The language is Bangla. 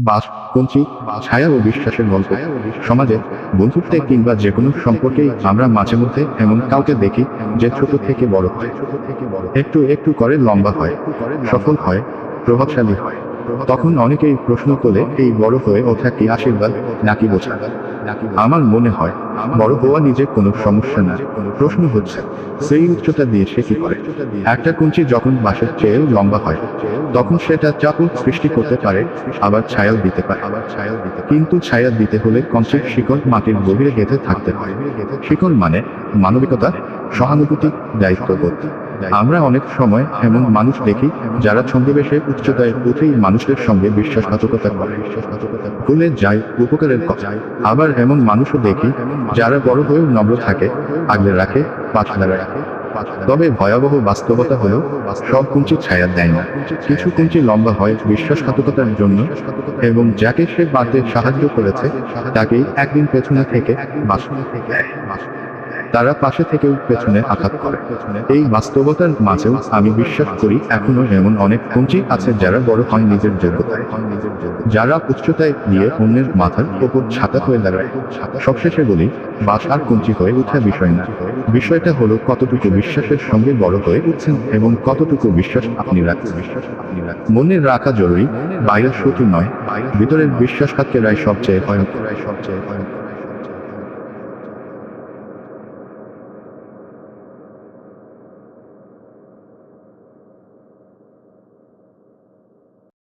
বাস কঞ্চি ছায়া ও বিশ্বাসের গল্প। সমাজে বন্ধুত্বে কিংবা যে কোনো সম্পর্কেই আমরা মাঝে মধ্যে এমন কাউকে দেখি যে ছোট থেকে বড় হয়। একটু একটু করে লম্বা হয়, সফল হয়, প্রভাবশালী হয়। তখন অনেকেই প্রশ্ন তোলে, এই বড় হয়ে ওঠা কি আশীর্বাদ নাকি বোঝা? আমার মনে হয় বড় হওয়া নিজে কোনো সমস্যা না। প্রশ্ন হচ্ছে, সেই উচ্চতা দিয়ে সে কি করে? একটা কুঞ্চি যখন বাসের চেয়েও লম্বা হয়, তখন সেটা চাপও সৃষ্টি করতে পারে, আবার ছায়াল দিতে পারে। আবার ছায়াও দিতে কিন্তু ছায়া দিতে হলে কঞ্চির শিকড় মাটির গভীরে গেঁথে থাকতে হয়। শিকড় মানে মানবিকতা সহানুভূতি, দায়িত্ববোধ। আমরা অনেক সময় এমন মানুষ দেখি যারা ছন্দিবেশে উচ্চতায় উঠেই মানুষের সঙ্গে বিশ্বাসঘাতকতা করে। ভুলে যায় উপকারের কথা। আবার এমন মানুষও দেখি যারা বড় হয়েও নম্র থাকে, আগলে রাখে পাছলা রাখে। তবে ভয়াবহ বাস্তবতা হলো সব কুঞ্চি ছায়া দেয় না। কিছু কুঞ্চি লম্বা হয় বিশ্বাসঘাতকতার জন্য এবং যাকে সে বাঁধতে সাহায্য করেছে, তাকেই একদিন পেছনে থেকে বাসনে থেকে তারা পাশে থেকেও পেছনে আঘাত করে। এই বাস্তবতার মাঝেও আমি বিশ্বাস করি, এখনও এমন অনেক কুঞ্চি আছে যারা বড় হয় নিজের যোগ্যতায়। যারা উচ্চতায় গিয়ে অন্যের মাথার ওপর ছাতা হয়ে দাঁড়ায়। সবশেষে বলি, বাস আর কুঞ্চি হয়ে ওঠা বিষয় না। বিষয়টা হলো কতটুকু বিশ্বাসের সঙ্গে বড় হয়ে উঠছেন এবং কতটুকু বিশ্বাস আপনি রাখছেন। মনে রাখা জরুরি বাইরের শত্রু নয়, ভিতরের বিশ্বাসঘাতকেরাই সবচেয়ে ভয়ঙ্কর সবচেয়ে ভয়ঙ্কর।